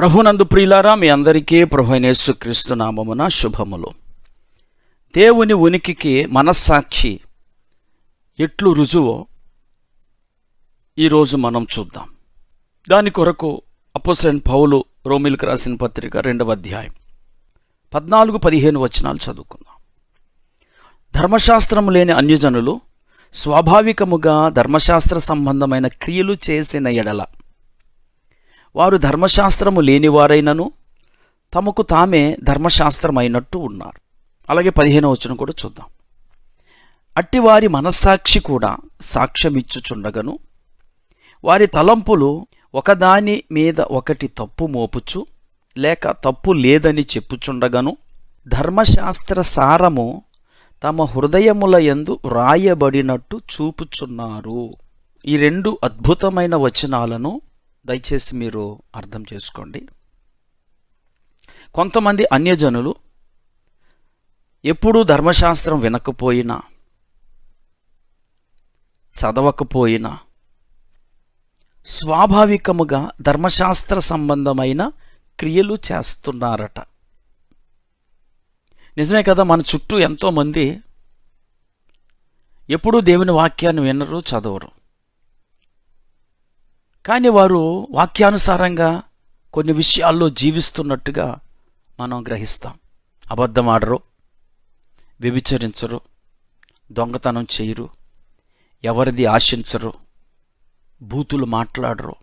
ప్రభునందు ప్రియులారా మీ అందరికీ ప్రభు క్రీస్తు నామమున శుభములు. దేవుని ఉనికికి మనస్సాక్షి ఎట్లు రుజువో ఈరోజు మనం చూద్దాం. దాని కొరకు అపోసరన్ పౌలు రోమిల్కి రాసిన పత్రిక రెండవ అధ్యాయం పద్నాలుగు పదిహేను వచనాలు చదువుకుందాం. ధర్మశాస్త్రము లేని అన్యజనులు స్వాభావికముగా ధర్మశాస్త్ర సంబంధమైన క్రియలు చేసిన ఎడల వారు ధర్మశాస్త్రము లేనివారైనను తమకు తామే ధర్మశాస్త్రమైనట్టు ఉన్నారు. అలాగే పదిహేను వచనం కూడా చూద్దాం. అట్టివారి మనస్సాక్షి కూడా సాక్ష్యమిచ్చుచుండగను వారి తలంపులు ఒకదాని మీద ఒకటి తప్పు మోపుచు లేక తప్పు లేదని చెప్పుచుండగను. ధర్మశాస్త్ర సారము తమ హృదయముల యందు వ్రాయబడినట్టు చూపుచున్నారు. ఈ రెండు అద్భుతమైన వచనాలను దయచేసి మీరు అర్థం చేసుకోండి. కొంతమంది అన్యజనులు ఎప్పుడూ ధర్మశాస్త్రం వినకపోయినా చదవకపోయినా స్వాభావికముగా ధర్మశాస్త్ర సంబంధమైన క్రియలు చేస్తున్నారట. నిజమే కదా మన చుట్టూ ఎంతోమంది ఎప్పుడూ దేవుని వాక్యాన్ని వినరు చదవరు. కానీ వారు వాక్యానుసారంగా కొన్ని విషయాల్లో జీవిస్తున్నట్టుగా మనం గ్రహిస్తాం. అబద్ధం ఆడరు వ్యభిచరించరు దొంగతనం చేయరు ఎవరిది ఆశించరు బూతులు మాట్లాడరు.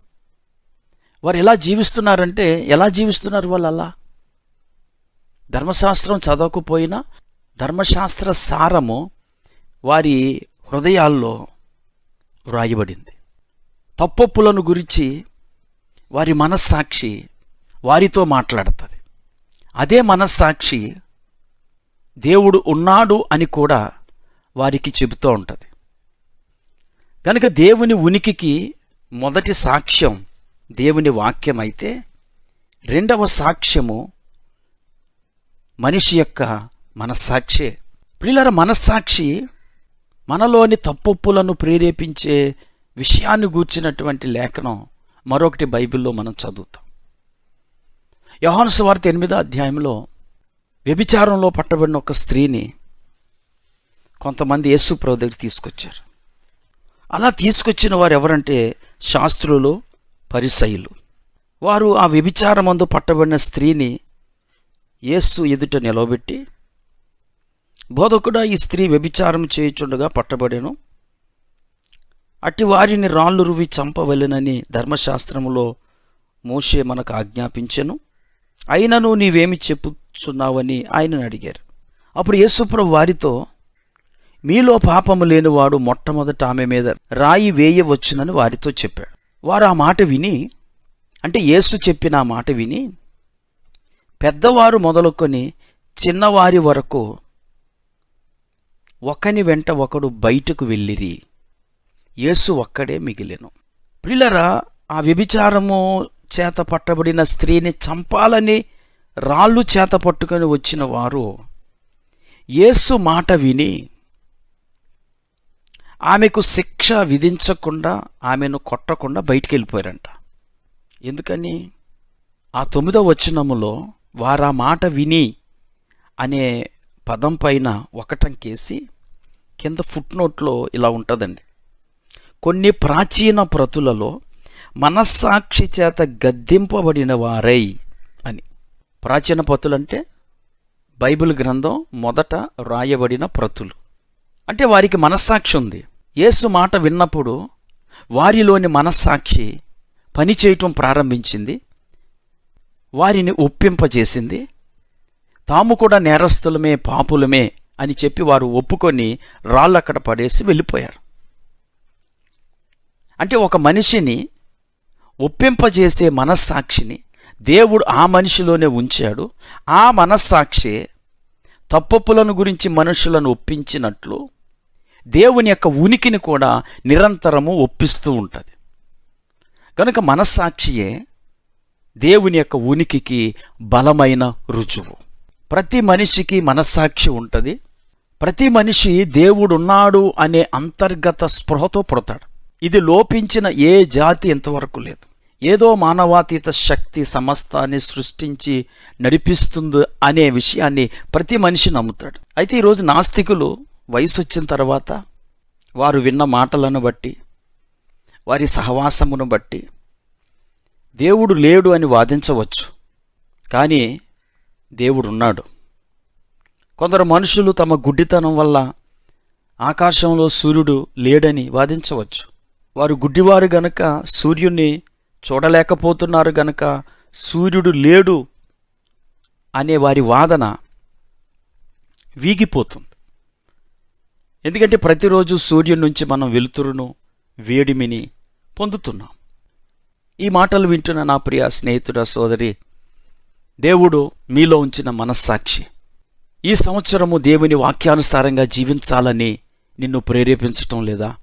వారు ఎలా జీవిస్తున్నారంటే ఎలా జీవిస్తున్నారు వాళ్ళు అలా? ధర్మశాస్త్రం చదవకపోయినా ధర్మశాస్త్ర సారము వారి హృదయాల్లో వ్రాయబడింది. తప్పొప్పులను గురించి వారి మనస్సాక్షి వారితో మాట్లాడుతుంది. అదే మనస్సాక్షి దేవుడు ఉన్నాడు అని కూడా వారికి చెబుతూ ఉంటుంది. కనుక దేవుని ఉనికికి మొదటి సాక్ష్యం దేవుని వాక్యం అయితే రెండవ సాక్ష్యము మనిషి యొక్క మనస్సాక్షే. పిల్లల మనస్సాక్షి మనలోని తప్పొప్పులను ప్రేరేపించే విషయాన్ని గూర్చినటువంటి లేఖనం మరొకటి బైబిల్లో మనం చదువుతాం. యోహాను సువార్త ఎనిమిదో అధ్యాయంలో వ్యభిచారంలో పట్టబడిన ఒక స్త్రీని కొంతమంది యేసు ప్రభు దగ్గర తీసుకొచ్చారు. అలా తీసుకొచ్చిన వారు ఎవరంటే శాస్త్రులు పరిసయులు. వారు ఆ వ్యభిచారమందు పట్టబడిన స్త్రీని యేసు ఎదుట నిలవబెట్టి బోధకుడా ఈ స్త్రీ వ్యభిచారం చేయుచుండగా పట్టబడేను. అట్టి వారిని రాళ్ళు రువి చంపవలెనని ధర్మశాస్త్రములో మోషే మనకు ఆజ్ఞాపించెను. అయినను నీవేమి చెప్పుచున్నావని ఆయనను అడిగారు. అప్పుడు యేసుప్రభు వారితో మీలో పాపము లేనివాడు మొట్టమొదట ఆమె మీద రాయి వేయవచ్చునని వారితో చెప్పాడు. వారు ఆ మాట విని అంటే యేసు చెప్పిన ఆ మాట విని పెద్దవారు మొదలుకొని చిన్నవారి వరకు ఒకని వెంట ఒకడు బయటకు వెళ్ళిరి. యేసు ఒక్కడే మిగిలెను. ప్రిలరా ఆ వ్యభిచారము చేత పట్టబడిన స్త్రీని చంపాలని రాళ్ళు చేత పట్టుకొని వచ్చిన వారు యేసు మాట విని ఆమెకు శిక్ష విధించకుండా ఆమెను కొట్టకుండా బయటికి వెళ్ళిపోయారంట ఎందుకని? ఆ తొమ్మిదో వచనములో వారా మాట విని అనే పదం పైన ఒకటంకేసి కింద ఫుట్ నోట్లో ఇలా ఉంటుందండి. కొన్ని ప్రాచీన ప్రతులలో మనస్సాక్షి చేత గద్దింపబడిన వారై అని. ప్రాచీన ప్రతులంటే బైబిల్ గ్రంథం మొదట రాయబడిన ప్రతులు. అంటే వారికి మనస్సాక్షి ఉంది. యేసు మాట విన్నప్పుడు వారిలోని మనస్సాక్షి పనిచేయటం ప్రారంభించింది. వారిని ఒప్పింపజేసింది. తాము కూడా నేరస్తులమే పాపులమే అని చెప్పి వారు ఒప్పుకొని రాళ్ళక్కడ పడేసి వెళ్ళిపోయారు. అంటే ఒక మనిషిని ఒప్పింపజేసే మనస్సాక్షిని దేవుడు ఆ మనిషిలోనే ఉంచాడు. ఆ మనస్సాక్షి తప్పప్పులను గురించి మనుషులను ఒప్పించినట్లు దేవుని యొక్క ఉనికిని కూడా నిరంతరము ఒప్పిస్తూ ఉంటుంది. కనుక మనస్సాక్షియే దేవుని యొక్క ఉనికికి బలమైన రుజువు. ప్రతి మనిషికి మనస్సాక్షి ఉంటుంది. ప్రతి మనిషి దేవుడున్నాడు అనే అంతర్గత స్పృహతో పుడతాడు. ఇది లోపించిన ఏ జాతి ఇంతవరకు లేదు. ఏదో మానవాతీత శక్తి సమస్తాన్ని సృష్టించి నడిపిస్తుంది అనే విషయాన్ని ప్రతి మనిషి నమ్ముతాడు. అయితే ఈరోజు నాస్తికులు వయసు వచ్చిన తర్వాత వారు విన్న మాటలను బట్టి వారి సహవాసమును బట్టి దేవుడు లేడు అని వాదించవచ్చు. కానీ దేవుడున్నాడు. కొందరు మనుషులు తమ గుడ్డితనం వల్ల ఆకాశంలో సూర్యుడు లేడని వాదించవచ్చు. వారు గుడ్డివారు గనక సూర్యుణ్ణి చూడలేకపోతున్నారు గనక సూర్యుడు లేడు అనే వారి వాదన వీగిపోతుంది. ఎందుకంటే ప్రతిరోజు సూర్యుడి నుంచి మనం వెలుతురును వేడిమిని పొందుతున్నాం. ఈ మాటలు వింటున్న నా ప్రియ స్నేహితుడ సోదరి దేవుడు మీలో ఉంచిన మనస్సాక్షి. ఈ సంవత్సరము దేవుని వాక్యానుసారంగా జీవించాలని నిన్ను ప్రేరేపించటం లేదా?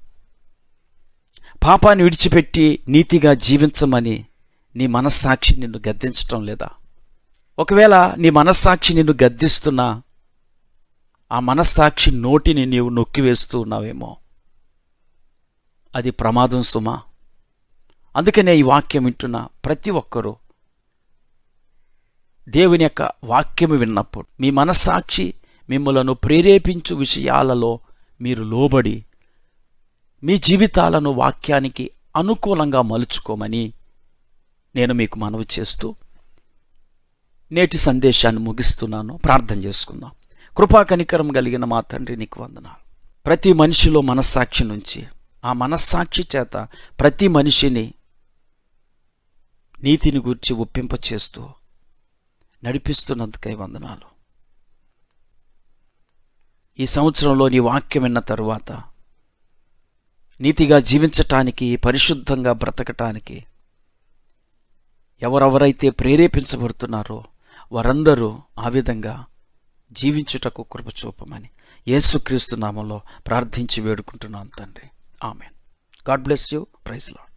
పాపాన్ని విడిచిపెట్టి నీతిగా జీవించమని నీ మనస్సాక్షి నిన్ను గద్దించటం లేదా? ఒకవేళ నీ మనస్సాక్షి నిన్ను గద్దిస్తున్నా ఆ మనస్సాక్షి నోటిని నీవు నొక్కివేస్తూ ఉన్నావేమో అది ప్రమాదం సుమా. అందుకనే ఈ వాక్యం వింటున్న ప్రతి ఒక్కరూ దేవుని యొక్క వాక్యము విన్నప్పుడు మీ మనస్సాక్షి మిమ్మలను ప్రేరేపించు విషయాలలో మీరు లోబడి మీ జీవితాలను వాక్యానికి అనుకూలంగా మలుచుకోమని నేను మీకు మనవి చేస్తూ నేటి సందేశాన్ని ముగిస్తున్నాను. ప్రార్థన చేసుకుందాం. కృపా కనికరం కలిగిన మా తండ్రి నీకు వందనాలు. ప్రతి మనిషిలో మనస్సాక్షి నుంచి ఆ మనస్సాక్షి చేత ప్రతి మనిషిని నీతిని గురించి ఒప్పింపచేస్తూ నడిపిస్తున్నందుకై వందనాలు. ఈ సంవత్సరంలో నీ వాక్యం విన్న తరువాత నీతిగా జీవించటానికి పరిశుద్ధంగా బ్రతకటానికి ఎవరెవరైతే ప్రేరేపించబడుతున్నారో వారందరూ ఆ విధంగా జీవించుటకు కృప చూపమని యేసుక్రీస్తు నామంలో ప్రార్థించి వేడుకుంటున్నాను తండ్రి. Amen. God bless you. Praise Lord.